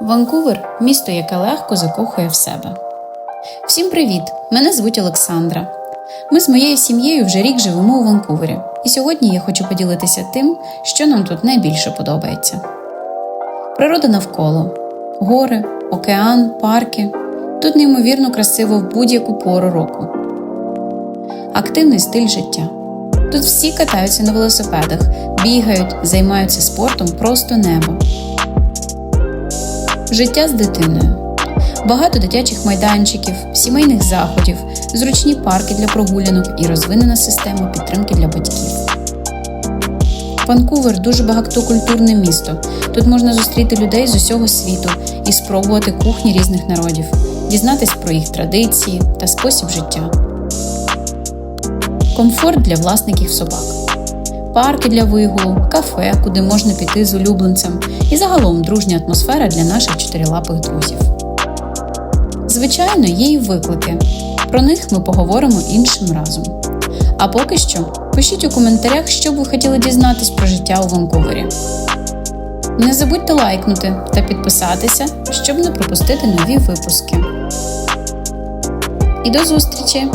Ванкувер місто, яке легко закохує в себе. Всім привіт! Мене звуть Олександра. Ми з моєю сім'єю вже рік живемо у Ванкувері, і сьогодні я хочу поділитися тим, що нам тут найбільше подобається. Природа навколо гори, океан, парки. Тут неймовірно красиво в будь-яку пору року. Активний стиль життя. Тут всі катаються на велосипедах, бігають, займаються спортом просто небо. Життя з дитиною. Багато дитячих майданчиків, сімейних заходів, зручні парки для прогулянок і розвинена система підтримки для батьків. Ванкувер дуже багатокультурне місто. Тут можна зустріти людей з усього світу і спробувати кухні різних народів, дізнатись про їх традиції та спосіб життя. Комфорт для власників собак, парки для вигулу, кафе, куди можна піти з улюбленцем, і загалом дружня атмосфера для наших чотирилапих друзів. Звичайно, є й виклики. Про них ми поговоримо іншим разом. А поки що, пишіть у коментарях, що б ви хотіли дізнатись про життя у Ванкувері. Не забудьте лайкнути та підписатися, щоб не пропустити нові випуски. І до зустрічі!